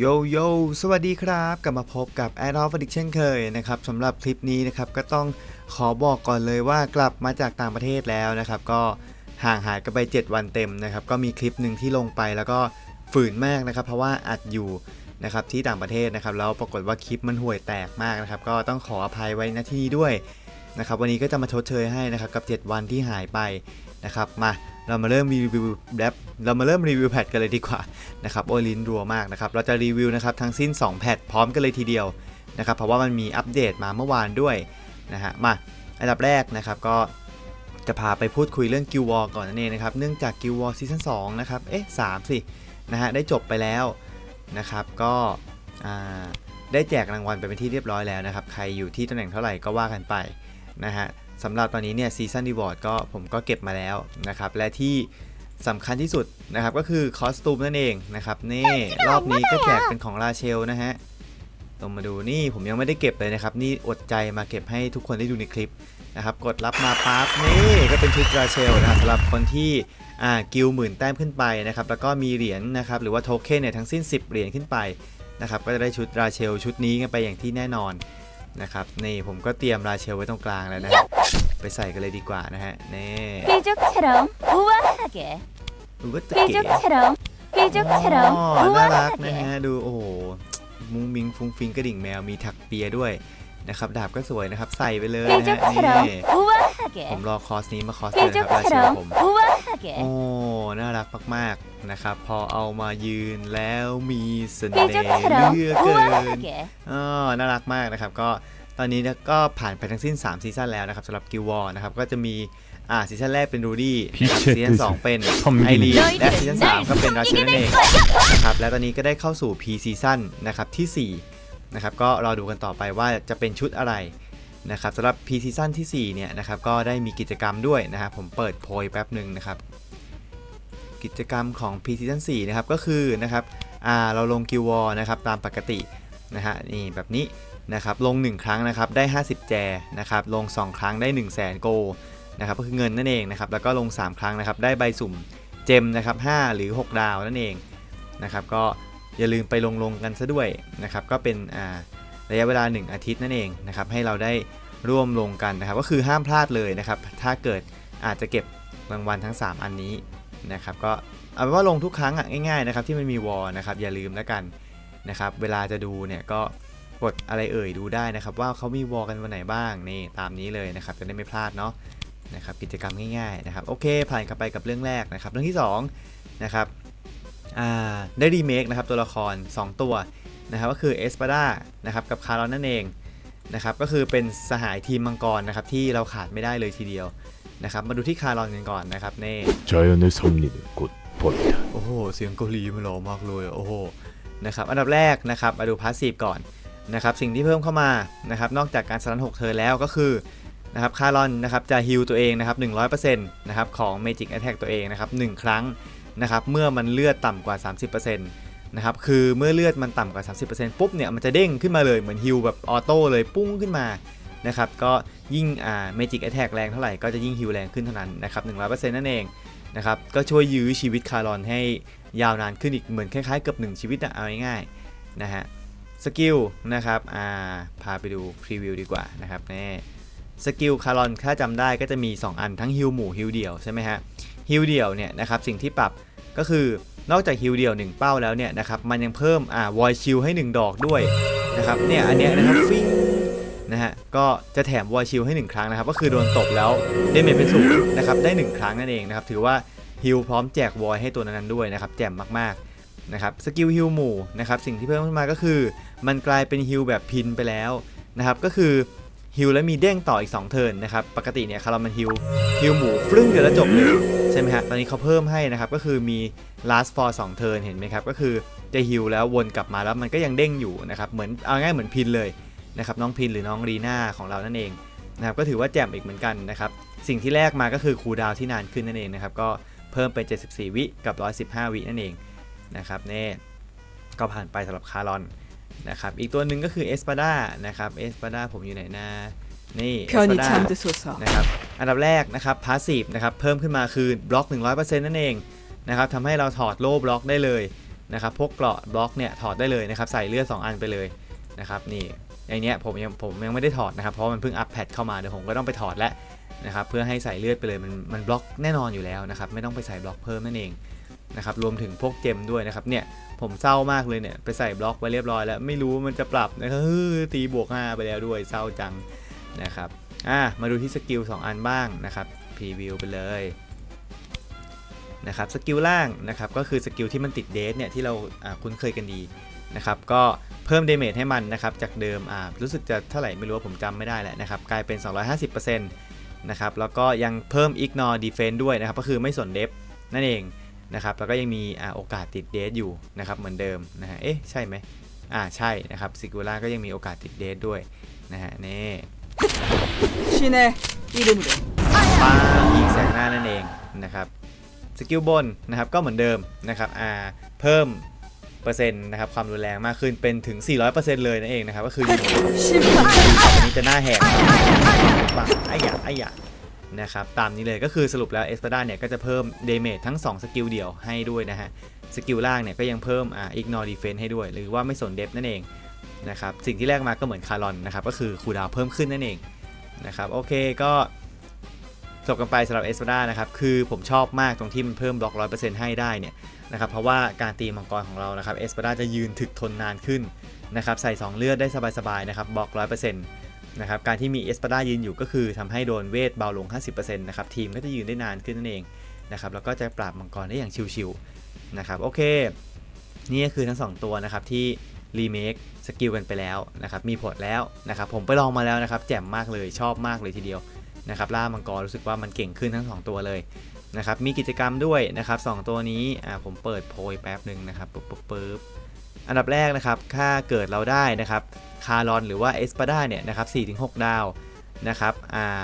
โยโย่สวัสดีครับ กลับมาพบกับ a d o l f อีกเช่นเคยนะครับสำหรับคลิปนี้นะครับก็ต้องขอบอกก่อนเลยว่ากลับมาจากต่างประเทศแล้วนะครับก็ห่างหายกันไป 7 วันเต็มนะครับก็มีคลิปหนึ่งที่ลงไปแล้วก็ฝืนมากนะครับ เพราะว่าอัดอยู่นะครับที่ต่างประเทศนะครับแล้วปรากฏว่าคลิปมันห่วยแตกมากนะครับก็ต้องขออภัยไว้ณที่นี้ด้วยนะครับวันนี้ก็จะมาชดเชยให้นะครับกับ 7 วันที่หายไปนะครับมา เรามาเริ่มรีวิวแบบเรามาเริ่มรีวิวแพทกันเลยดีกว่านะครับโอ้ลิ้นรัวมากนะครับเราจะรีวิวนะครับทั้งสิ้น 2 แพทพร้อมกันเลยทีเดียวนะครับเพราะว่ามันมีอัปเดตมาเมื่อวานด้วยนะฮะมาอันดับแรกนะครับก็จะพาไปพูดคุยเรื่องกิววอก่อนนั่นเองนะครับเนื่องจากกิววอซีซั่น2นะครับเอ๊ะสามสินะฮะได้จบไปแล้วนะครับก็ได้แจกรางวัลไปเป็นที่เรียบร้อยแล้วนะครับใครอยู่ที่ตำแหน่งเท่าไหร่ก็ว่ากันไปนะฮะ สำหรับตอนนี้เนี่ยซีซันรีวอร์ดก็ผมก็เก็บมาแล้วนะครับและที่สำคัญที่สุดนะครับก็คือคอสตูมนั่นเองนะครับนี่รอบนี้ก็แจกเป็นของราเชลนะฮะลงมาดูนี่ผมยังไม่ได้เก็บเลยนะครับ นี่อดใจมาเก็บให้ทุกคนได้ดูในคลิปนะครับ กดรับมาปั๊บนี่ก็เป็นชุดราเชลนะครับสำหรับคนที่อ่ากิลหมื่นแต้มขึ้นไปนะครับ แล้วก็มีเหรียญนะครับ หรือว่าโทเค็นเนี่ยทั้งสิ้น 10 เหรียญขึ้นไปนะครับ ก็จะได้ชุดราเชลชุดนี้กันไปอย่างที่แน่นอน นะครับนี่ผมก็เตรียมราเชลไว้ตรงกลางแล้วนะฮะไปใส่กันเลยดีกว่านะฮะนี่ 삐죽처럼 우아하게 ดูว่าจะเก๋ 삐죽처럼 อ๋อ 삐죽처럼 น่ารักนะฮะ 우아하게 ดูโอ้โหมุ้งมิงฟุ้งฟิงกระดิ่งแมวมีถักเปียด้วย นะครับดาบก็สวยนะครับใส่ไปเลยนะฮะนี่ผมรอคอสนี้มาคอสเดียวนะครับราชินีผมโอ้น่ารักมากๆนะครับพอเอามายืนแล้วมีเสน่ห์เยอกเกินอ๋อน่ารักมากนะครับก็ตอนนี้ก็ผ่านไปทั้งสิ้น 3 ซีซั่นแล้วนะครับสำหรับกิววอร์นะครับก็จะมีอ่าซีซั่นแรกเป็นรูดี้ซีซั่นสองเป็นไอรีและซีซั่นสามก็เป็นราชินีนเองะครับและตอนนี้ก็ได้เข้าสู่พีซีซั่นนะครับที่ 4 นะครับก็รอดูกันต่อไปว่าจะเป็นชุดอะไรนะครับสำหรับ P ซีซั่นที่4เนี่ยนะครับก็ได้มีกิจกรรมด้วยนะครับผมเปิดโพยแป๊บหนึ่งนะครับ กิจกรรมของ P ซีซั่น4นะครับก็คือนะครับอ่าเราลงกิววอลนะครับตามปกตินะฮะนี่แบบนี้นะครับลง 1 ครั้งนะครับได้ 50 แจนะครับลง 2 ครั้งได้ 1 0 0 0 0แสนโกนะครับก็คือเงินนั่นเองนะครับแล้วก็ลง 3 ครั้งนะครับได้ใบสุ่มเจมนะครับ5หรือ 6 ดาวนั่นเองนะครับก็ อย่าลืมไปลงลงกันซะด้วยนะครับก็เป็นระยะเวลา 1 อาทิตย์นั่นเองนะครับให้เราได้ร่วมลงกันนะครับก็คือห้ามพลาดเลยนะครับถ้าเกิดอาจจะเก็บรางวัลทั้ง 3 อันนี้นะครับก็เอาเป็นว่าลงทุกครั้งอะง่ายๆนะครับที่มันมีวอลนะครับอย่าลืมแล้วกันนะครับเวลาจะดูเนี่ยก็กดอะไรเอ่ยดูได้นะครับ ว่าเขามีวอลกันวันไหนบ้างนี่ตามนี้เลยนะครับจะได้ไม่พลาดเนาะนะครับกิจกรรมง่ายๆนะครับโอเคผ่านกันไปกับเรื่องแรกนะครับเรื่องที่สองนะครับ ได้รีเมคนะครับตัวละคร 2 ตัวนะครับก็คือเอสปาด้านะครับกับคารอนนั่นเองนะครับก็คือเป็นสหายทีมมังกรนะครับที่เราขาดไม่ได้เลยทีเดียวนะครับมาดูที่คารอนกันก่อนนะครับเน่จอยนสมนิกุดพดโอ้โหเสียงเกาหลีมันหล่อมากเลยโอ้โหนะครับอันดับแรกนะครับมาดูพาสซีฟก่อนนะครับสิ่งที่เพิ่มเข้ามานะครับนอกจากการสลันหกเธอแล้วก็คือนะครับคารอนนะครับจะฮิลตัวเองนะครับหนึ่งร้อยเปอร์เซ็นต์นะครับของเมจิกแอทแทกตัวเองนะครับหนึ่งครั้ง นะครับเมื่อมันเลือดต่ำกว่า 30%นะครับคือเมื่อเลือดมันต่ำกว่า 30%ปุ๊บเนี่ยมันจะเด้งขึ้นมาเลยเหมือนฮิลแบบออโต้เลยปุ้งขึ้นมานะครับก็ยิ่งอ่าเมจิกแอทแทกแรงเท่าไหร่ก็จะยิ่งฮิลแรงขึ้นเท่านั้นนะครับ100%นั่นเองนะครับก็ช่วยยื้อชีวิตคารอนให้ยาวนานขึ้นอีกเหมือนคล้ายๆเกือบ1ชีวิตอะเอาง่ายๆนะฮะสกิลนะครับอ่าพาไปดูพรีวิวดีกว่านะครับนี่สกิลคารอนถ้าจำได้ก็จะมี 2 อันทั้งฮิลหมู่ฮิลเดี่ยวใช่ไหมฮะฮิลเดี่ยวเนี่ยนะครับสิ่งที่ปรับ ก็คือนอกจากฮิลเดียว 1 เป้าแล้วเนี่ยนะครับมันยังเพิ่มอ่าวอยชิลให้ 1 ดอกด้วยนะครับเนี่ยอันเนี้ยนะครับฟิงนะฮะก็จะแถมวอยชิลให้ 1 ครั้งนะครับ ก็คือโดนตบแล้วเดเมจเป็นศูนย์นะครับได้ 1 ครั้งนั่นเองนะครับถือว่าฮิลพร้อมแจกวอยให้ตัวนั้นด้วยนะครับแจ่มมากๆนะครับสกิลฮิลหมู่นะครับสิ่งที่เพิ่มขึ้นมาก็คือ มันกลายเป็นฮิลแบบพินไปแล้วนะครับก็คือ ฮิลแล้วมีเด้งต่ออีก 2 เทิร์นนะครับ ปกติเนี่ยคาร์ลมันฮิลฮิลหมูฟึ่งเดียวแล้วจบเลยใช่ไหมฮะตอนนี้เขาเพิ่มให้นะครับ ก็คือมี last for 2 turn เห็นไหมครับ ก็คือจะฮิลแล้ววนกลับมาแล้วมันก็ยังเด้งอยู่นะครับเหมือนเอาง่ายเหมือนพินเลยนะครับน้องพินหรือน้องรีน่าของเรานั่นเองนะครับก็ถือว่าแจ่มอีกเหมือนกันนะครับสิ่งที่แรกมาก็คือคูดาวที่นานขึ้นนั่นเองนะครับก็เพิ่มเป็น 74 วิกับ 115 วินั่นเองนะครับเน่ก็ผ่านไปสำหรับคารอน นะครับ อีกตัวหนึ่งก็คือเอสปาดานะครับเอสปาดาผมอยู่ไหนนะนี่เอสปาดสอานะครับอันดับแรกนะครับพาสซีฟนะครับเพิ่มขึ้นมาคือบล็อก 100%นั่นเองนะครับทำให้เราถอดโล่บล็อกได้เลยนะครับพวกเกราะบล็อกเนี่ยถอดได้เลยนะครับใส่เลือด 2 อันไปเลยนะครับนี่อย่างเนี้ยผมยังผมยังไม่ได้ถอดนะครับเพราะมันเพิ่งอัปแพทเข้ามาเดี๋ยวผมก็ต้องไปถอดแล้วนะครับเพื่อให้ใส่เลือดไปเลยมันมันบล็อกแน่นอนอยู่แล้วนะครับไม่ต้องไปใส่บล็อกเพิ่มนั่นเองนะครับรวมถึงพวกเจมด้วยนะครับเนี่ย ผมเศร้ามากเลยเนี่ย ไปใส่บล็อกไว้เรียบร้อยแล้วไม่รู้ว่ามันจะปรับนะครับเฮ้ยตีบวก 5 ไปแล้วด้วยเศร้าจังนะครับอะมาดูที่สกิล2อันบ้างนะครับพรีวิวไปเลยนะครับสกิลล่างนะครับก็คือสกิลที่มันติดเดทเนี่ยที่เราคุ้นเคยกันดีนะครับก็เพิ่มเดเมจให้มันนะครับจากเดิมอ่ารู้สึกจะเท่าไหร่ไม่รู้ว่าผมจำไม่ได้แหละนะครับกลายเป็น 250%นะครับแล้วก็ยังเพิ่ม ignore defense ด้วยนะครับก็คือไม่สนเดฟนั่นเอง นะครับแล้วก็ยังมีโอกาสติดเดทอยู่นะครับเหมือนเดิมนะฮะเอ๊ะใช่ไหมอ่าใช่นะครับซิกูล่าก็ยังมีโอกาสติดเดทด้วยนะฮะนี่ชินเนอิรุมปายิงแสงหน้านั่นเองนะครับสกิลบนนะครับก็เหมือนเดิมนะครับอ่าเพิ่มเปอร์เซ็นต์นะครับความรุนแรงมากขึ้นเป็นถึง 400%เลยนั่นเองนะครับก็คือยิงอันนี้จะหน้าแหกปังไอ้ยาไอ้หยา นะครับตามนี้เลยก็คือสรุปแล้วเอส a าดาเนี่ยก็จะเพิ่มเดเมจทั้ง 2 สกิลเดี่ยวให้ด้วยนะฮะสกิลล่างเนี่ยก็ยังเพิ่มอ่า ignore defense ให้ด้วย หรือว่าไม่สนเดฟนั่นเองนะครับสิ่งที่แรกมาก็เหมือนคารอนนะครับก็คือคูลดาวเพิ่มขึ้นนั่นเองนะครับโอเคก็จบกันไปสำหรับเอส a าดานะครับคือผมชอบมากตรงที่มันเพิ่มบล็อก100%ให้ได้เนี่ยนะครับเพราะว่าการตีมังกรของเรานะครับเอส a าดาจะยืนถึกทนนานขึ้นนะครับใส่ 2 เลือดได้สบายๆนะครับบล็อก100%นต์ะครับการที่มีเอส a าดายืนอยู่ก็คือทำให้โดนเวทเบาลง 50%นะครับทีมก็จะยืนได้นานขึ้นนั่นเองนะครับแล้วก็จะปราบมังกรได้อย่างชิวๆนะครับโอเค นี่ก็คือทั้ง 2 ตัวนะครับที่รีเมคสกิลกันไปแล้วนะครับมีผลแล้วนะครับผมไปลองมาแล้วนะครับแจ่มมากเลยชอบมากเลยทีเดียวนะครับล่ามังกรรู้สึกว่ามันเก่งขึ้นทั้ง 2 ตัวเลยนะครับมีกิจกรรมด้วยนะครับสองตัวนี้อ่าผมเปิดโพยแป๊บหนึ่งนะครับปุ๊บปุ๊บปุ๊บ อันดับแรกนะครับถ้าเกิดเราได้นะครับคารอนหรือว่าเอสปาดาเนี่ยนะครับ4-6 ดาวนะครับอ่า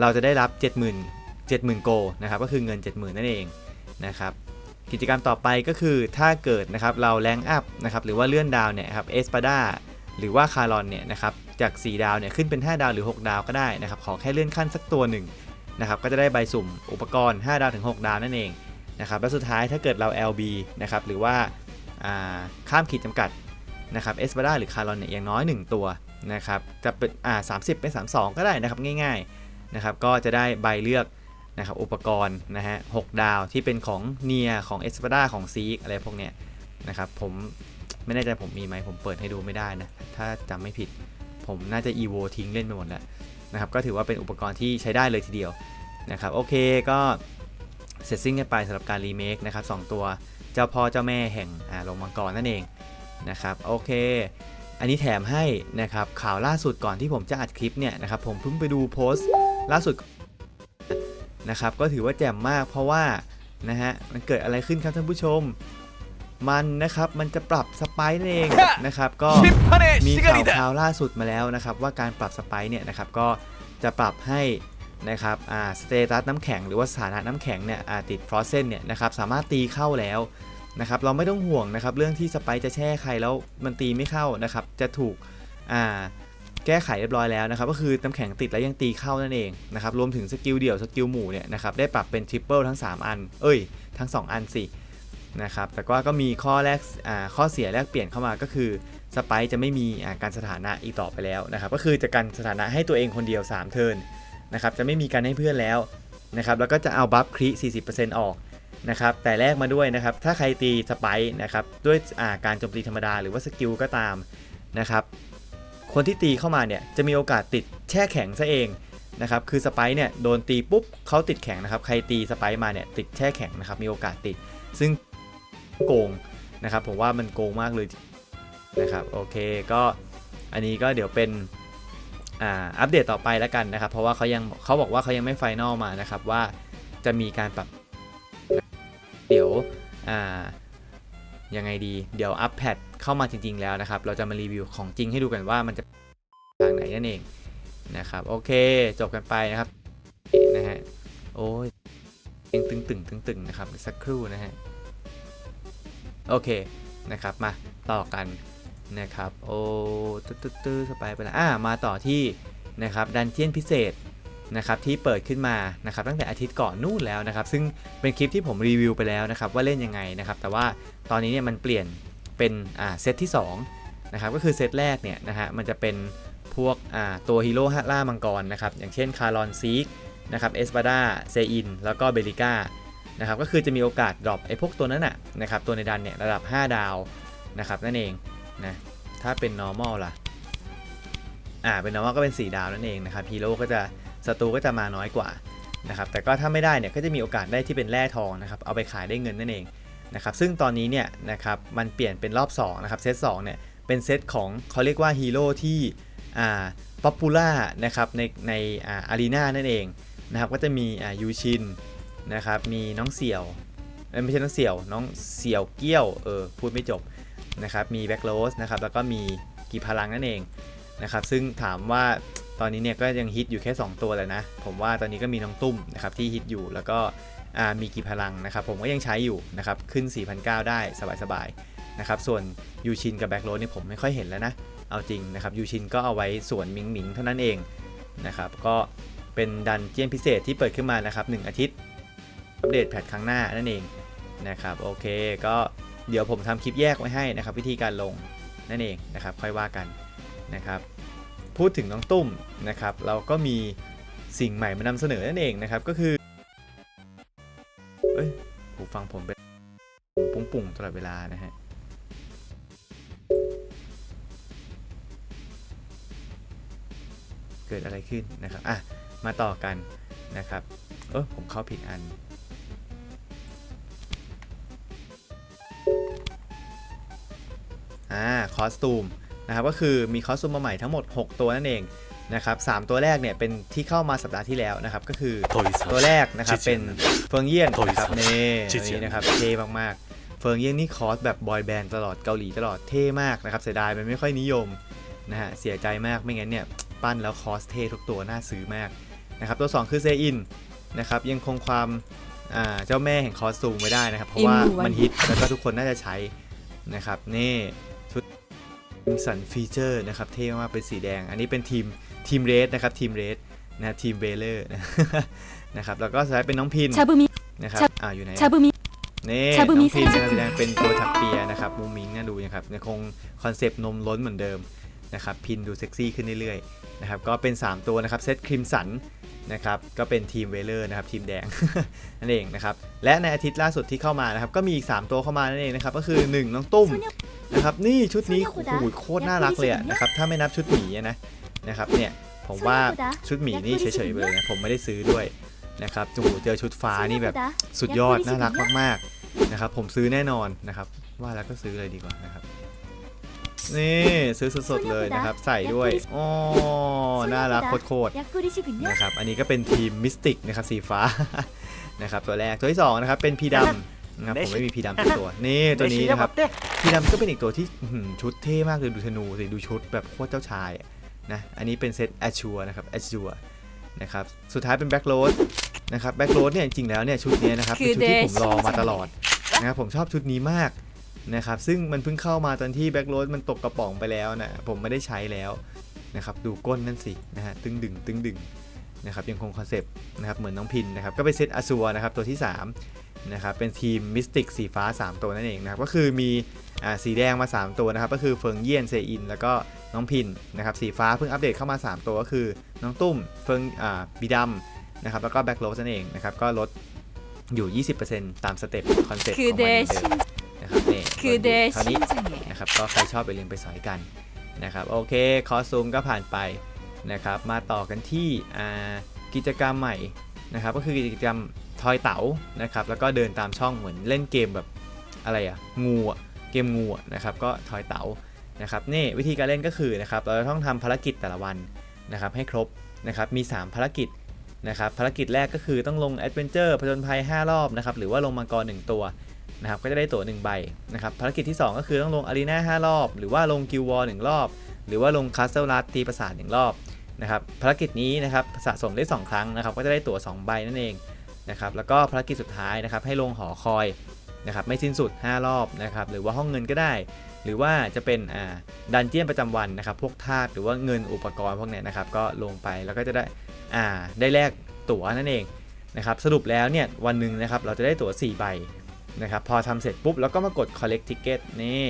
เราจะได้รับ 70,000 70,000 โกนะครับก็คือเงิน 70,000 นั่นเองนะครับกิจกรรมต่อไปก็คือถ้าเกิดนะครับเราแรงอัพนะครับหรือว่าเลื่อนดาวเนี่ยครับเอสปาดาหรือว่าคารอนเนี่ยนะครับจาก 4 ดาวเนี่ยขึ้นเป็น 5 ดาวหรือ 6 ดาวก็ได้นะครับขอแค่เลื่อนขั้นสักตัวหนึ่งนะครับก็จะได้ใบสุ่มอุปกรณ์ 5 ดาวถึง 6 ดาวนั่นเองนะครับแล้วสุดท้ายถ้าเกิดเรา LB นะครับหรือว่า ข้ามขีดจำกัดนะครับเอสปาดาหรือคารอนเนี่ยอย่างน้อย 1 ตัวนะครับจะเป็นอ่า30เป็น 32 ก็ได้นะครับง่ายๆนะครับก็จะได้ใบเลือกนะครับอุปกรณ์นะฮะ6ดาวที่เป็นของเนียของเอสปาดาของซีกอะไรพวกเนี้ยนะครับผมไม่แน่ใจผมมีไหมผมเปิดให้ดูไม่ได้นะ ถ้าจำไม่ผิดผมน่าจะ EVO ทิ้งเล่นไปหมดแล้วนะครับก็ถือว่าเป็นอุปกรณ์ที่ใช้ได้เลยทีเดียวนะครับโอเคก็เสร็จสิ้นกันไปสำหรับการรีเมคนะครับสองตัว เจ้าพ่อเจ้าแม่แห่งอ่าลงมังกรนั่นเองนะครับโอเค อันนี้แถมให้นะครับข่าวล่าสุดก่อนที่ผมจะอัดคลิปเนี่ยนะครับผมเพิ่งไปดูโพสต์ล่าสุดนะครับก็ถือว่าแจ่มมากเพราะว่านะฮะมันเกิดอะไรขึ้นครับท่านผู้ชมมันนะครับมันจะปรับสไปซ์นั่นเองนะครับก็มีข่าวข่าวล่าสุดมาแล้วนะครับว่าการปรับสไปซ์เนี่ยนะครับก็จะปรับให้ นะครับอ่าสเตตัสน้ำแข็งหรือว่าสถานะน้ำแข็งเนี่ยติดฟรอสเซนเนี่ยนะครับสามารถตีเข้าแล้วนะครับเราไม่ต้องห่วงนะครับเรื่องที่สไปจะแช่ใครแล้วมันตีไม่เข้านะครับจะถูกอ่าแก้ไขเรียบร้อยแล้วนะครับก็คือน้ำแข็งติดแล้วยังตีเข้านั่นเองนะครับรวมถึงสกิลเดี่ยวสกิลหมู่เนี่ยนะครับได้ปรับเป็นทริปเปิลทั้ง 3 อัน เอ้ย ทั้ง 2 อันสินะครับแต่ว่าก็มีข้อแรกอ่าข้อเสียแรกเปลี่ยนเข้ามาก็คือสไปจะไม่มีอ่าการสถานะอีกต่อไปแล้วนะครับก็คือจะกันสถานะให้ตัวเองคนเดียว 3 เทิร์น นะครับจะไม่มีการให้เพื่อนแล้วนะครับแล้วก็จะเอาบัฟครี40%ออกนะครับแต่แรกมาด้วยนะครับถ้าใครตีสไปซ์นะครับด้วยาการโจมตีธรรมดาหรือว่าสกิลก็ตามนะครับคนที่ตีเข้ามาเนี่ยจะมีโอกาสติดแช่แข็งซะเองนะครับคือสไปซ์เนี่ยโดนตีปุ๊บเขาติดแข็งนะครับใครตีสไปซ์มาเนี่ยติดแช่แข็งนะครับมีโอกาสติด ซึ่งโกงนะครับผมว่ามันโกงมากเลยนะครับโอเคก็อันนี้ก็เดี๋ยวเป็น อ่าอัปเดตต่อไปแล้วกันนะครับ เพราะว่าเขายังเขาบอกว่าเขายังไม่ไฟนอลมานะครับว่าจะมีการปรับ เดี๋ยวอ่ายังไงดี เดี๋ยวอัปแพดเข้ามาจริง ๆ แล้วนะครับ เราจะมารีวิวของจริงให้ดูกันว่ามันจะทางไหนนั่นเองนะครับ โอเค จบกันไปนะครับนะฮะโอ้ยยังตึงตึงตึงตึงๆนะครับสักครู่นะฮะ โอเคนะครับมาต่อกัน นะครับโอ้ตื้อตื้อตื้อสไปไปแล้วอ่ามาต่อที่นะครับดันเจียนพิเศษนะครับที่เปิดขึ้นมานะครับตั้งแต่อาทิตย์ก่อนนู่นแล้วนะครับ ซึ่งเป็นคลิปที่ผมรีวิวไปแล้วนะครับว่าเล่นยังไงนะครับ แต่ว่าตอนนี้เนี่ยมันเปลี่ยนเป็นอ่าเซตที่2นะครับก็คือเซตแรกเนี่ยนะฮะมันจะเป็นพวกอ่าตัวฮีโร่ล่ามังกรนะครับอย่างเช่นคารอนซีกนะครับเอสปาดาเซอินแล้วก็เบลิก้านะครับก็คือจะมีโอกาสดรอปไอ้พวกตัวนั้นน่ะนะครับตัวในดันเนี่ยระดับ 5 ดาวนะครับนั่นเอง นะถ้าเป็น normal ล่ะอ่าเป็น normal ก็เป็น 4 ดาวนั่นเองนะครับฮีโร่ก็จะศัตรูก็จะมาน้อยกว่านะครับแต่ก็ถ้าไม่ได้เนี่ยก็จะมีโอกาสได้ที่เป็นแร่ทองนะครับเอาไปขายได้เงินนั่นเองนะครับซึ่งตอนนี้เนี่ยนะครับมันเปลี่ยนเป็นรอบ2นะครับเซต2เนี่ยเป็นเซตของเขาเรียกว่าฮีโร่ที่อ่าป๊อปปูล่านะครับในในอ่าอารีนานั่นเองนะครับก็จะมีอ่ายูชินนะครับมีน้องเสี่ยวไม่ใช่น้องเสี่ยวน้องเสี่ยวเกี้ยวเออพูดไม่จบ นะครับมีแบ็กโรสนะครับแล้วก็มีกีพลังนั่นเองนะครับซึ่งถามว่าตอนนี้เนี่ยก็ยังฮิตอยู่แค่ 2 ตัวเลยนะ ผมว่าตอนนี้ก็มีน้องตุ้มนะครับที่ฮิตอยู่แล้วก็มีกีพลังนะครับ ผมก็ยังใช้อยู่นะครับขึ้น 4,900 ได้สบายๆนะครับส่วนยูชินกับแบ็กโรสนี่ผมไม่ค่อยเห็นแล้วนะ เอาจริงนะครับยูชินก็เอาไว้ส่วนมิงหมิงเท่านั้นเองนะครับก็เป็นดันเจียนพิเศษที่เปิดขึ้นมานะครับ 1 อาทิตย์อัปเดตแพทครั้งหน้านั่นเองนะครับโอเคก็ เดี๋ยวผมทำคลิปแยกไว้ให้นะครับ วิธีการลงนั่นเองนะครับ ค่อยว่ากันนะครับ พูดถึงน้องตุ้มนะครับ เราก็มีสิ่งใหม่มานำเสนอนั่นเองนะครับ ก็คือเอ้ยหูฟังผมเป็นปุ่งๆตลอดเวลานะฮะเกิดอะไรขึ้นนะครับอะมาต่อกันนะครับ เออผมเข้าผิดอัน่าคอสตูมนะครับก็คือมีคอสตูมมาใหม่ทั้งหมด 6 ตัวนั่นเองนะครับสตัวแรกเนี่ยเป็นที่เข้ามาสัปดาห์ที่แล้วนะครับก็คือตัวแรกนะครับเป็นเฟิงเยี่ยนนะครับเนี่ตัวนี้นะครับเท่มากๆ เฟิงเยี่ยนนี่คอสแบบบอยแบนด์ตลอดเกาหลีตลอดเท่มากนะครับเสียดายมันไม่ค่อยนิยมนะฮะเสียใจมากไม่งั้นเนี่ยปั้นแล้วคอสเท่ทุกตัวน่าซื้อมากนะครับตัว 2 คือเซอินนะครับยังคงความเจ้าแม่แห่งคอสตูมไว้ได้นะครับเพราะว่ามันฮิตแล้วก็ทุกคนน่าจะใช้นะครับนี่ ชุดสันฟีเจอร์นะครับเท่มากเป็นสีแดง อันนี้เป็นทีมทีมเรสนะครับทีมเรสนะทีมเบลเลอร์นะครับแล้วก็สุดท้ายเป็นน้องพินนะครับอ่าอยู่ไหนนี่น้องพินแสดงเป็นตัวถักเปียนะครับมูมิงน่าดูนะครับคงคอนเซปต์นมล้นเหมือนเดิมนะครับพินดูเซ็กซี่ขึ้นเรื่อยๆนะครับก็เป็น 3 ตัวนะครับเซตครีมสัน นะครับก็เป็นทีมเวเลอร์นะครับทีมแดงนั่นเองนะครับและในอาทิตย์ล่าสุดที่เข้ามานะครับก็มีอีก 3 ตัวเข้ามานั่นเองนะครับก็คือ 1 น้องตุ้มนะครับนี่ชุดนี้โอ้โหโคตรน่ารักเลยนะครับถ้าไม่นับชุดหมีนะนะครับเนี่ยผมว่าชุดหมีนี่เฉยๆไปเลยนะผมไม่ได้ซื้อด้วยนะครับโอ้โหเจอชุดฟ้านี่แบบสุดยอดน่ารักมากๆนะครับผมซื้อแน่นอนนะครับว่าแล้วก็ซื้อเลยดีกว่านะครับ นี่ซื้อสดๆเลยนะครับ ใส่ด้วยอ๋อน่ารักโคตรๆนะครับอันนี้ก็เป็นทีมมิสติกนะครับสีฟ้านะครับตัวแรกตัวที่2นะครับเป็นพีดำนะครับผมไม่มีพีดำตัวนี่ตัวนี้นะครับพีดำก็เป็นอีกตัวที่ชุดเท่มากเลยดูธนูสิดูชุดแบบโคตรเจ้าชายนะอันนี้เป็นเซตแอชัวนะครับแอชัวนะครับสุดท้ายเป็นแบ็กโรสนะครับแบ็กโรสเนี่ยจริงแล้วเนี่ยชุดนี้นะครับเป็นชุดที่ผมรอมาตลอดนะครับผมชอบชุดนี้มาก นะครับซึ่งมันเพิ่งเข้ามาตอนที่แบ็กโรสมันตกกระป๋องไปแล้วนะผมไม่ได้ใช้แล้วนะครับดูก้นนั่นสินะฮะตึงดึงตึงดึงนะครับยังคงคอนเซปต์นะครับเหมือนน้องพินนะครับก็เป็นเซตอาซัวนะครับตัวที่3นะครับเป็นทีมมิสติกสีฟ้า 3 ตัวนั่นเองนะครับก็คือมีอ่าสีแดงมา 3 ตัวนะครับก็คือเฟิงเยี่ยนเซอิน แล้วก็น้องพินนะครับสีฟ้าเพิ่งอัปเดตเข้ามา 3 ตัวก็คือน้องตุ้มเฟิงอ่าบีดำนะครับแล้วก็แบ็กโรสนั่นเองนะครับก็ลดอยู่ 20%ตามสเต็ปคอนเซ็ปต์ของมันเหมืでอ ครับนี่คือเดชนี้นะครับก็ใครชอบไปเรียนไปสอยกันนะครับโอเคคอสซูมก็ผ่านไปนะครับมาต่อกันที่กิจกรรมใหม่นะครับก็คือกิจกรรมทอยเต๋านะครับแล้วก็เดินตามช่องเหมือนเล่นเกมแบบอะไรอะงูเกมงูนะครับก็ทอยเต๋านะครับนี่วิธีการเล่นก็คือนะครับเราจะต้องทำภารกิจแต่ละวันนะครับให้ครบนะครับมี 3 ภารกิจนะครับภารกิจแรกก็คือต้องลงแอดเวนเจอร์ผจญภัย 5 รอบนะครับหรือว่าลงมังกร 1 ตัว นะครับก็จะได้ตั๋ว1ใบนะครับภารกิจที่ 2 ก็คือต้องลงอารีนา5รอบ หรือว่าลงกิลวอลหนึ่งรอบ หรือว่าลงคาสเซิลลัดตีประสาทหนึ่งรอบนะครับภารกิจนี้นะครับสะสมได้ 2 ครั้งนะครับก็จะได้ตั๋ว2ใบนั่นเองนะครับแล้วก็ภารกิจสุดท้ายนะครับให้ลงหอคอยนะครับไม่สิ้นสุด 5 รอบนะครับหรือว่าห้องเงินก็ได้ หรือว่าจะเป็นอ่าดันเจียนประจำวันนะครับพวกธาตุหรือว่าเงินอุปกรณ์พวกนี้นะครับก็ลงไปแล้วก็จะได้อ่าได้แลกตั๋วนั่นเองนะครับสรุปแล้วเนี่ยวันหนึ่งนะครับเราจะได้ตั๋ว4ใบ นะครับพอทำเสร็จปุ๊บแล้วก็มากด collect ticket นี่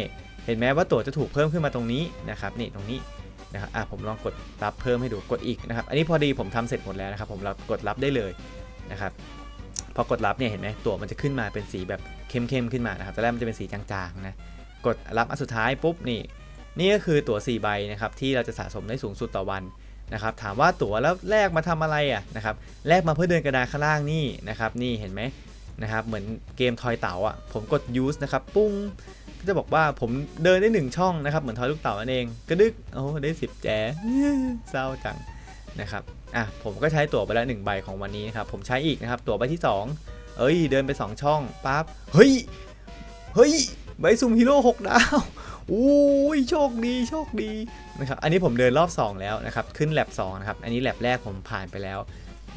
เห็นไหมว่าตั๋วจะถูกเพิ่มขึ้นมาตรงนี้นะครับนี่ตรงนี้นะครับอะผมลองกดรับเพิ่มให้ดูกดอีกนะครับอันนี้พอดีผมทำเสร็จหมดแล้วนะครับผมรับกดรับได้เลยนะครับพอกดรับเนี่ยเห็นไหมตั๋วมันจะขึ้นมาเป็นสีแบบเข้มๆขึ้นมานะครับตอนแรกมันจะเป็นสีจางๆนะกดรับอันสุดท้ายปุ๊บนี่นี่ก็คือตั๋ว4ใบนะครับที่เราจะสะสมได้สูงสุดต่อวันนะครับถามว่าตั๋วแล้วแลกมาทำอะไรอะนะครับแลกมาเพื่อเดินกระดานข้างล่างนี่นะครับนี่เห็นไหม นะครับเหมือนเกมทอยเต๋าอะผมกด use นะครับปุ้งก็จะบอกว่าผมเดินได้ 1 ช่องนะครับ เหมือนทอยลูกเต๋านั่นเองกระดึกโอ้ได้ 10 แจเศร้าจังนะครับอะผมก็ใช้ตั๋วไปแล้ว1ใบของวันนี้นะครับผมใช้อีกนะครับตั๋วใบที่ 2 เอ้ยเดินไป 2 ช่องปั๊บเฮ้ยเฮ้ยใบสุ่มฮีโร่6ดาวอุ้ยโชคดีโชคดีนะครับอันนี้ผมเดินรอบ 2 แล้วนะครับขึ้นแลบ2นะครับอันนี้แลบแรกผมผ่านไปแล้ว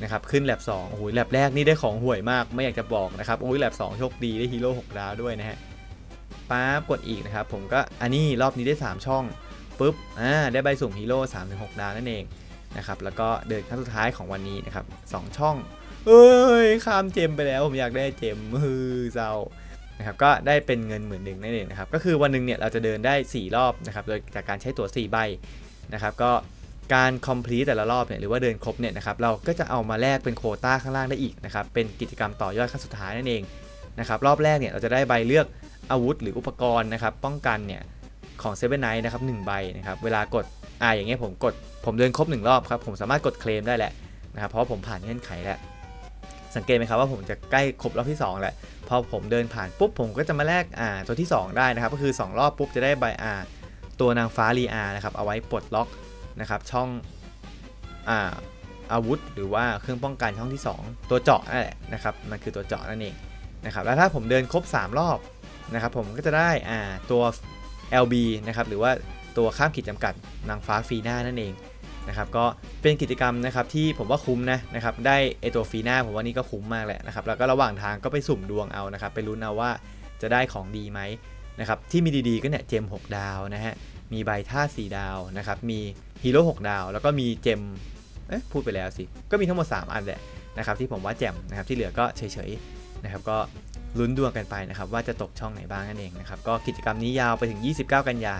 นะครับขึ้นแลบ2โอ้โหแลบแรกนี่ได้ของห่วยมากไม่อยากจะบอกนะครับโอ้ยแลบ2โชคดีได้ฮีโร่6ดาวด้วยนะฮะป๊าบกดอีกนะครับผมก็อันนี้รอบนี้ได้ 3 ช่องปุ๊บอ่าได้ใบสุ่มฮีโร่3-6ดาวนั่นเองนะครับแล้วก็เดินขั้นสุดท้ายของวันนี้นะครับสองช่องเอ้ยข้ามเจมไปแล้วผมอยากได้เจมฮือเศร้านะครับก็ได้เป็นเงินหมื่นหนึ่งนั่นเองนะครับก็คือวันหนึ่งเนี่ยเราจะเดินได้ 4 รอบนะครับโดยจากการใช้ตั๋ว4ใบนะครับก็ การ complete แต่ละรอบเนี่ยหรือว่าเดินครบเนี่ยนะครับเราก็จะเอามาแลกเป็นโคต้าข้างล่างได้อีกนะครับเป็นกิจกรรมต่อยอดขั้นสุดท้ายนั่นเองนะครับรอบแรกเนี่ยเราจะได้ใบเลือกอาวุธหรืออุปกรณ์นะครับป้องกันเนี่ยของเซเว่นไนท์นะครับหนึ่งใบนะครับเวลากดอ่าอย่างเงี้ยผมกดผมเดินครบหนึ่งรอบครับผมสามารถกดเคลมได้แหละนะครับเพราะผมผ่านเงื่อนไขแล้วสังเกตไหมครับว่าผมจะใกล้ครบรอบที่ 2 แล้วพอผมเดินผ่านปุ๊บผมก็จะมาแลกอ่าตัวที่ 2 ได้นะครับก็คือ 2 รอบปุ๊บจะได้ใบอ่าตัวนางฟ้ารีอานะครับเอาไว้ปลดล็อก นะครับช่องอาอาวุธ หรือว่าเครื่องป้องกันช่องที่ 2 ตัวเจาะนั่นแหละนะครับมันคือตัวเจาะนั่นเองนะครับแล้วถ้าผมเดินครบ 3 รอบนะครับผมก็จะได้อ่าตัว LB นะครับหรือว่าตัวข้ามขีดจำกัดนางฟ้าฟีน่านั่นเองนะครับก็เป็นกิจกรรมนะครับที่ผมว่าคุ้มนะนะครับได้ไอตัวฟีน่าผมว่านี่ก็คุ้มมากแหละนะครับแล้วก็ระหว่างทางก็ไปสุ่มดวงเอานะครับไปลุ้นเอาว่าจะได้ของดีไหมนะครับที่มีดีๆก็เนี่ยเจม 6 ดาวนะฮะมีใบท่า 4 ดาวนะครับมี ฮีโร่6ดาว แล้วก็มีเจมเอ๊ะพูดไปแล้วสิ ก็มีทั้งหมด 3 อันแหละนะครับที่ผมว่าแจมนะครับที่เหลือก็เฉยๆนะครับก็ลุ้นดวงกันไปนะครับว่าจะตกช่องไหนบ้างนั่นเองนะครับก็กิจกรรมนี้ยาวไปถึง 29 กันยา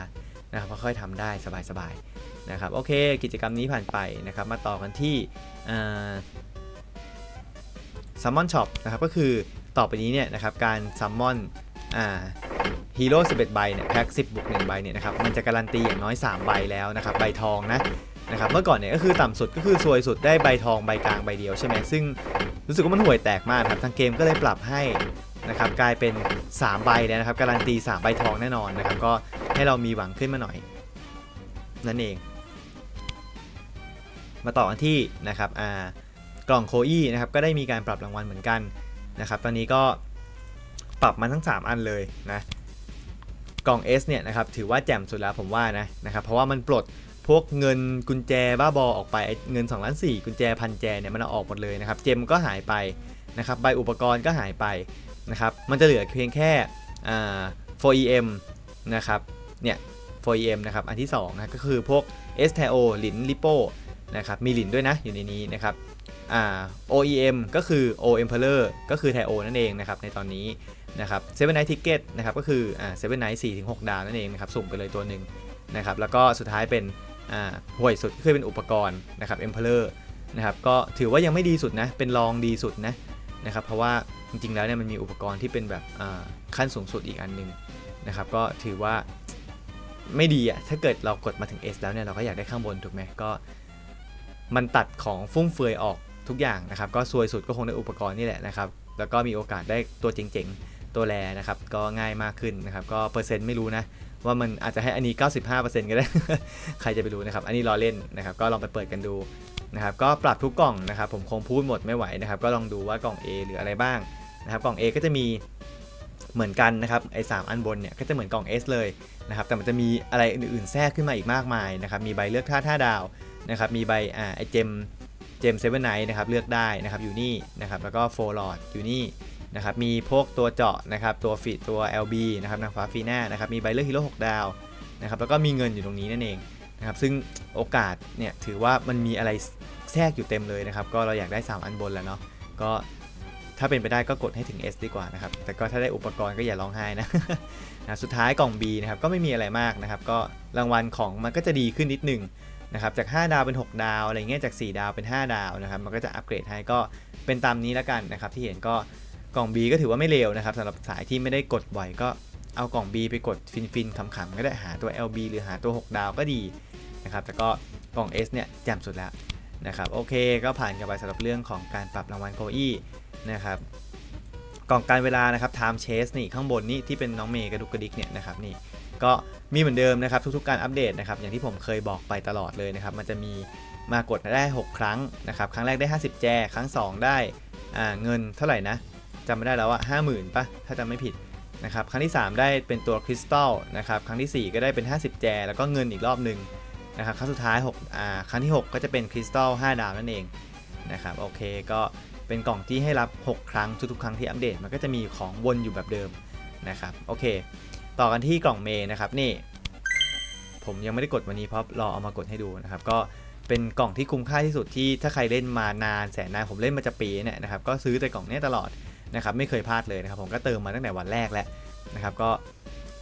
นะครับค่อยๆทำได้สบายๆนะครับโอเค กิจกรรมนี้ผ่านไปนะครับมาต่อกันที่ซัมมอนช็อปนะครับก็คือต่อไปนี้เนี่ยนะครับการซัมมอน ฮีโร่11 ใบเนี่ยแพ็ค10บวก1ใบเนี่ยนะครับมันจะการันตีอย่างน้อย 3 ใบแล้วนะครับใบทองนะนะครับเมื่อก่อนเนี่ยก็คือต่ำสุดก็คือซวยสุดได้ใบทองใบกลางใบเดียวใช่ไหมซึ่งรู้สึกว่ามันห่วยแตกมากครับทางเกมก็เลยปรับให้นะครับกลายเป็น 3 ใบแล้วนะครับการันตี 3 ใบทองแน่นอนนะครับก็ให้เรามีหวังขึ้นมาหน่อย นั่นเอง มาต่อกันที่นะครับอ่ากล่องโคอี้นะครับก็ได้มีการปรับรางวัลเหมือนกันนะครับตอนนี้ก็ปรับมาทั้ง 3 อันเลยนะ กล่อง S เนี่ยนะครับถือว่าแจ่มสุดแล้วผมว่านะนะครับเพราะว่ามันปลดพวกเงินกุญแจบ้าบอออกไปเงิน2ล้าน4กุญแจพันแจเนี่ยมันเอาออกหมดเลยนะครับเจมก็หายไปนะครับใบอุปกรณ์ก็หายไปนะครับมันจะเหลือเพียงแค่อ่า 4EM นะครับเนี่ย 4EM นะครับอันที่2นะก็คือพวก s t o หลินลิโปนะครับมีหลินด้วยนะอยู่ในนี้นะครับอ่า OEM ก็คือ O Emperor ก็คือไทโอนั่นเองนะครับในตอนนี้ นะครับ Seven Night Ticket นะครับก็คืออ่า Seven Night 4ถึง6ดาวนั่นเองนะครับสุ่มไปเลยตัวหนึ่งนะครับแล้วก็สุดท้ายเป็นอ่าห่วยสุดก็คือเป็นอุปกรณ์นะครับ Emperor นะครับก็ถือว่ายังไม่ดีสุดนะเป็นรองดีสุดนะนะครับเพราะว่าจริงๆแล้วเนี่ยมันมีอุปกรณ์ที่เป็นแบบขั้นสูงสุดอีกอันหนึงนะครับก็ถือว่าไม่ดีอะถ้าเกิดเรากดมาถึง S แล้วเนี่ยเราก็อยากได้ข้างบนถูกไหมก็ มันตัดของฟุ่มเฟือยออกทุกอย่างนะครับ ก็ซวยสุดก็คงได้อุปกรณ์นี่แหละนะครับ แล้วก็มีโอกาสได้ตัวเจ๋งๆ ตัวแรนะครับก็ง่ายมากขึ้นนะครับก็เปอร์เซ็นต์ไม่รู้นะว่ามันอาจจะให้อันนี้ 95%ก็ได้ ใครจะไปรู้นะครับ อันนี้รอเล่นนะครับก็ลองไปเปิดกันดูนะครับก็ปรับทุกกล่องนะครับผมคงพูดหมดไม่ไหวนะครับก็ลองดูว่ากล่อง A หรืออะไรบ้างนะครับกล่อง A ก็จะมีเหมือนกันนะครับไอ้สามอันบนเนี่ยก็จะเหมือนกล่อง S เลยนะครับแต่มันจะมีอะไรอื่นๆแทรกขึ้นมาอีกมากมายนะครับมีใบเลือกท่าท่าดาวนะครับมีใบอ่าไอเจมเจมเซเว่นไนท์นะครับเลือกได้นะครับอยู่นี่นะครับแล้วก็โฟลอร์ดอยู่นี่ นะครับมีพวกตัวเจาะนะครับตัวฟีตัว LB นะครับนางฟ้าฟีน่านะครับมีไบเลอร์ฮีโร่6ดาวนะครับแล้วก็มีเงินอยู่ตรงนี้นั่นเองนะครับซึ่งโอกาสเนี่ยถือว่ามันมีอะไรแทรกอยู่เต็มเลยนะครับก็เราอยากได้ 3 อันบนแล้วเนาะก็ถ้าเป็นไปได้ก็กดให้ถึง S ดีกว่านะครับแต่ก็ถ้าได้อุปกรณ์ก็อย่าร้องไห้นะนะสุดท้ายกล่อง B นะครับก็ไม่มีอะไรมากนะครับก็รางวัลของมันก็จะดีขึ้นนิดหนึ่งนะครับจาก 5 ดาวเป็น 6 ดาวอะไรเงี้ยจาก 4 ดาวเป็น 5 ดาวนะครับมันก็จะอัปเกรดให้ก็เป็นตามนี้แล้วกันนะครับที่เห็นก็ กล่อง B ก็ถือว่าไม่เลวนะครับสำหรับสายที่ไม่ได้กดบ่อยก็เอากล่อง B ไปกดฟินฟินๆขำๆก็ได้หาตัว LB หรือหาตัว 6 ดาวก็ดีนะครับแต่ก็กล่อง S เนี่ยแจ่มสุดแล้วนะครับโอเคก็ผ่านกันไปสำหรับเรื่องของการปรับรางวัลโคอี้นะครับกล่องการเวลานะครับ time chase นี่ข้างบนนี่ที่เป็นน้องเมย์กระดุกกระดิกเนี่ยนะครับนี่ก็มีเหมือนเดิมนะครับทุกๆการอัปเดตนะครับอย่างที่ผมเคยบอกไปตลอดเลยนะครับมันจะมีมากดได้ 6 ครั้งนะครับครั้งแรกได้ 50 แจ ครั้ง 2 ได้เงินเท่าไหร่นะ จำไม่ได้แล้วอะห้าหมื่นป่ะถ้าจำไม่ผิดนะครับครั้งที่ 3 ได้เป็นตัวคริสตัลนะครับครั้งทีสี่ 4 ก็ได้เป็น 50 แจ แล้วก็เงินอีกรอบหนึ่งนะครับครั้งสุดท้าย6อ่าครั้งที่ 6 ก็จะเป็นคริสตัล5ดาวนั่นเองนะครับโอเคก็เป็นกล่องที่ให้รับ 6 ครั้งทุกๆครั้งที่อัปเดต มันก็จะมีของวนอยู่แบบเดิมนะครับโอเค ต่อกันที่กล่องเมย์นะครับนี่ ผมยังไม่ได้กดวันนี้เพราะรอเอามากดให้ดูนะครับก็เป็นกล่องที่คุ้มค่าที่สุดที่ถ้าใครเล่นมานานแสนนานผมเล่นมาจะปีเนี่ยนะครับก็ซื้อแต่กล่องนี้ตลอด นะครับไม่เคยพลาดเลยนะครับผมก็เติมมาตั้งแต่วันแรกแล้วนะครับก็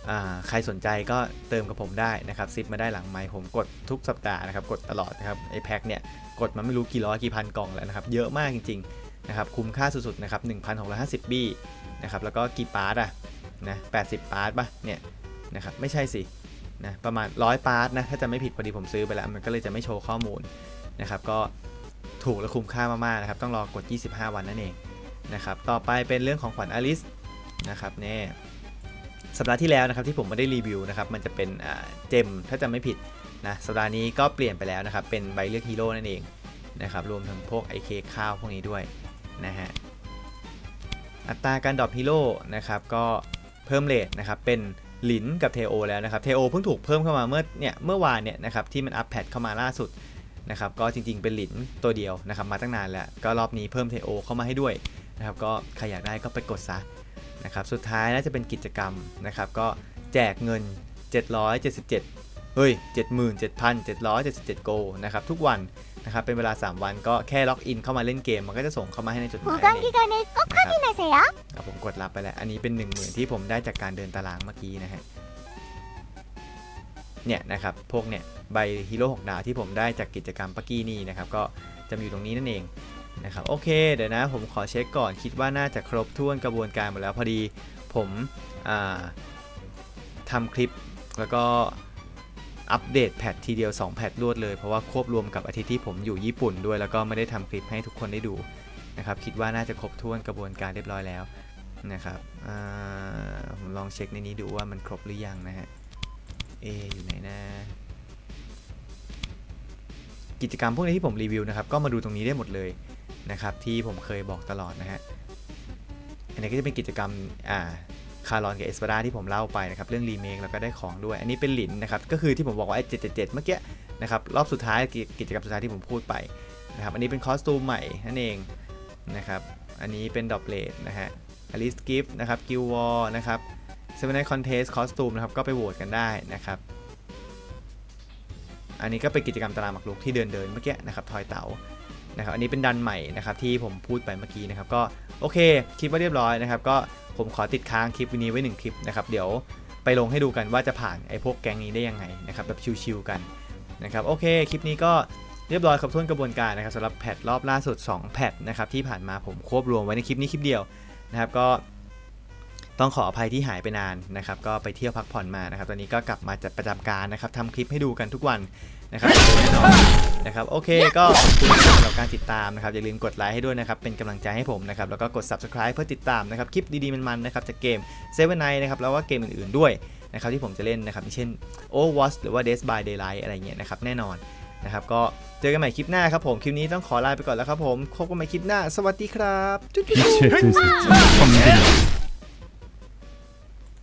อ่าใครสนใจก็เติมกับผมได้นะครับซิปมาได้หลังไมค์ผมกดทุกสัปดาห์นะครับกดตลอดนะครับไอแพ็คเนี่ยกดมาไม่รู้กี่ร้อยกี่พันกล่องแล้วนะครับเยอะมากจริงๆนะครับคุ้มค่าสุดๆนะครับ1,650 บี้นะครับแล้วก็กี่ปาร์ตอะนะ80 ปาร์ตปะเนี่ยนะครับไม่ใช่สินะประมาณ100ปาร์ตนะถ้าจะไม่ผิดพอดีผมซื้อไปแล้ว มันก็เลยจะไม่โชว์ข้อมูลนะครับก็ถูกและคุ้มค่ามากๆนะครับต้องรอกด 25 วันนั่นเอง นะครับต่อไปเป็นเรื่องของขวัญอลิสนะครับเนี่ยสัปดาห์ที่แล้วนะครับที่ผมไม่ได้รีวิวนะครับมันจะเป็นเจมถ้าจะไม่ผิดนะสัปดาห์นี้ก็เปลี่ยนไปแล้วนะครับเป็นใบเลือกฮีโร่นั่นเองนะครับรวมถึงพวกไอเคข้าวพวกนี้ด้วยนะฮะอัตราการดรอปฮีโร่นะครับก็เพิ่มเลทนะครับเป็นหลินกับเทโอแล้วนะครับเทโอเพิ่งถูกเพิ่มเข้ามาเมื่อเนี่ยเมื่อวานเนี่ยนะครับที่มันอัปแพดเข้ามาล่าสุดนะครับก็จริงๆเป็นหลินตัวเดียวนะครับมาตั้งนานแล้วก็รอบนี้เพิ่มเทโอเข้ามาให้ด้วยะครับก็ใครอยากได้ก็ไปกดซะนะครับสุดท้ายน่าจะเป็นกิจกรรมนะครับก็แจกเงิน 777 เฮ้ย 77,777 โกนะครับทุกวันนะครับเป็นเวลา 3 วันก็แค่ล็อกอินเข้ามาเล่นเกม มันก็จะส่งเข้ามาให้ในจดหมายนะครับผมกดรับไปแล้ว อันนี้เป็น1 0,000ที่ผมได้จากการเดินตารางเมื่อกี้นะฮะเนี่ยนะครับพวกเนี่ยใบฮีโร่หกดาวที่ผมได้จากกิจกรรมปักกี้นี่นะครับก็จะอยู่ตรงนี้นั่นเอง นะครับโอเคเดี๋ยวนะผมขอเช็คก่อนคิดว่าน่าจะครบถ้วนกระบวนการหมดแล้วพอดีผมอ่าทำคลิปแล้วก็อัปเดตแพททีเดียว 2 แพทรวดเลย เพราะว่าควบรวมกับอาทิตย์ที่ผมอยู่ญี่ปุ่นด้วย แล้วก็ไม่ได้ทำคลิปให้ทุกคนได้ดูนะครับคิดว่าน่าจะครบถ้วนกระบวนการเรียบร้อยแล้วนะครับผมลองเช็คในนี้ดูว่ามันครบหรือยังนะฮะเออยู่ไหนนะกิจกรรมพวกนี้ที่ผมรีวิวนะครับก็มาดูตรงนี้ได้หมดเลย นะครับที่ผมเคยบอกตลอดนะฮะอันนี้ก็จะเป็นกิจกรรมอ่าคารอนกับเอสปาราที่ผมเล่าไปนะครับเรื่องรีเมคแล้วก็ได้ของด้วย อันนี้เป็นหลินนะครับก็คือที่ผมบอกว่าไอ้777เมื่อกี้นะครับรอบสุดท้ายกิจกรรมสุดท้ายที่ผมพูดไปนะครับอันนี้เป็นคอสตูมใหม่นั่นเองนะครับอันนี้เป็นดอปเลดนะฮะอลิสกิฟนะครับกิลวอลนะครับเซเว่นไนคอนเทสคอสตูมนะครับก็ไปโหวตกันได้นะครับอันนี้ก็เป็นกิจกรรมตารางหมากรุกที่เดินเดินเมื่อกี้นะครับทอยเต๋า นะครับอันนี้เป็นดันใหม่นะครับที่ผมพูดไปเมื่อกี้นะครับก็โอเคคลิปว่าเรียบร้อยนะครับก็ผมขอติดค้างคลิปวันนี้ไว้หนึ่งคลิปนะครับเดี๋ยวไปลงให้ดูกันว่าจะผ่านไอ้พวกแก๊งนี้ได้ยังไงนะครับแบบชิวๆกันนะครับโอเคคลิปนี้ก็เรียบร้อยครบถ้วนกระบวนการนะครับสำหรับแพทรอบล่าสุด 2 แพทนะครับที่ผ่านมาผมควบรวมไว้ในคลิปนี้คลิปเดียวนะครับก็ต้องขออภัยที่หายไปนานนะครับก็ไปเที่ยวพักผ่อนมานะครับตอนนี้ก็กลับมาจัดประจำการนะครับทำคลิปให้ดูกันทุกวัน นะครับแน่นอนนะครับโอเคก็ขอบคุณสำหรับการติดตามนะครับอย่าลืมกดไลค์ให้ด้วยนะครับเป็นกำลังใจให้ผมนะครับแล้วก็กด subscribe เพื่อติดตามนะครับคลิปดีๆมันๆนะครับจากเกมเซเว่นไนนะครับแล้วก็เกมอื่นๆด้วยนะครับที่ผมจะเล่นนะครับเช่น Overwatch หรือว่า Dead by Daylight อะไรเงี้ยนะครับแน่นอนนะครับก็เจอกันใหม่คลิปหน้าครับผมคลิปนี้ต้องขอลาไปก่อนแล้วครับผมพบกันใหม่คลิปหน้า สวัสดีครับจุ๊บ